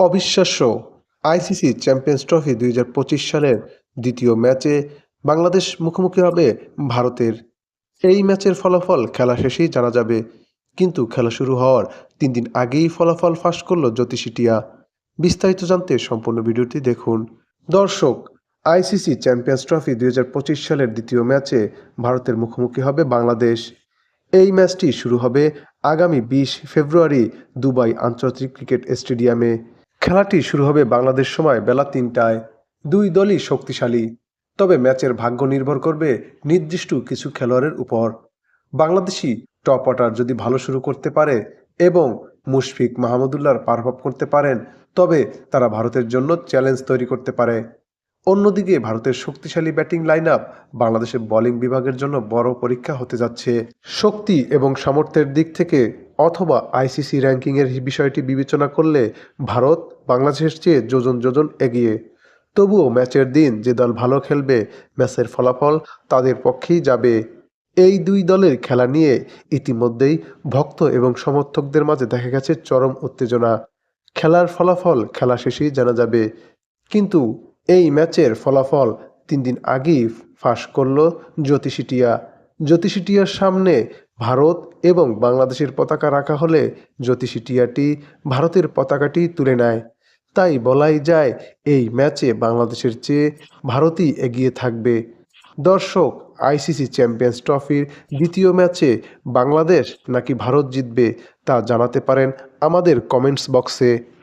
অবিশ্বাস্য। ICC champions trophy দুই হাজার পঁচিশ সালের দ্বিতীয় ম্যাচে বাংলাদেশ মুখোমুখি হবে ভারতের। এই ম্যাচের ফলাফল খেলা শেষেই জানা যাবে। কিন্তু খেলা শুরু হওয়ার তিন দিন আগেই ফলাফল ফাঁস করল জ্যোতিষী টিয়া। বিস্তারিত জানতে সম্পূর্ণ ভিডিওটি দেখুন। দর্শক, আইসিসি চ্যাম্পিয়ন্স ট্রফি দুই হাজার পঁচিশ সালের দ্বিতীয় ম্যাচে ভারতের মুখোমুখি হবে বাংলাদেশ। এই ম্যাচটি শুরু হবে আগামী বিশ ফেব্রুয়ারি দুবাই আন্তর্জাতিক ক্রিকেট স্টেডিয়ামে। খেলাটি শুরু হবে বাংলাদেশ সময় বেলা তিনটায়। দুই দলই শক্তিশালী। তবে ম্যাচের ভাগ্য নির্ভর করবে নির্দিষ্ট কিছু খেলোয়াড়ের উপর। বাংলাদেশি টপ অর্ডার যদি ভালো শুরু করতে পারে এবং মুশফিক মাহমুদুল্লাহর পারফর্ম করতে পারেন, তবে তারা ভারতের জন্য চ্যালেঞ্জ তৈরি করতে পারে। অন্যদিকে ভারতের শক্তিশালী ব্যাটিং লাইন আপ বাংলাদেশের বোলিং বিভাগের জন্য বড় পরীক্ষা হতে যাচ্ছে। শক্তি এবং সামর্থ্যের দিক থেকে অথবা আইসিসি র্যাঙ্কিংয়ের বিষয়টি বিবেচনা করলে ভারত বাংলাদেশের চেয়ে যোজন যোজন এগিয়ে। তবুও ম্যাচের দিন যে দল ভালো খেলবে, ম্যাচের ফলাফল তাদের পক্ষেই যাবে। এই দুই দলের খেলা নিয়ে ইতিমধ্যেই ভক্ত এবং সমর্থকদের মাঝে দেখা গেছে চরম উত্তেজনা। খেলার ফলাফল খেলা শেষেই জানা যাবে। কিন্তু এই ম্যাচের ফলাফল তিন দিন আগেই ফাঁস করল জ্যোতিষী টিয়া। জ্যোতিষী সামনে ভারত এবং বাংলাদেশের পতাকা রাখা হলে জ্যোতিষী টিয়াটি ভারতের পতাকাটি তুলে নেয়। তাই বলাই যায়, এই ম্যাচে বাংলাদেশের চেয়ে ভারতই এগিয়ে থাকবে। দর্শক, আইসিসি চ্যাম্পিয়ন্স ট্রফির দ্বিতীয় ম্যাচে বাংলাদেশ নাকি ভারত জিতবে তা জানাতে পারেন আমাদের কমেন্টস বক্সে।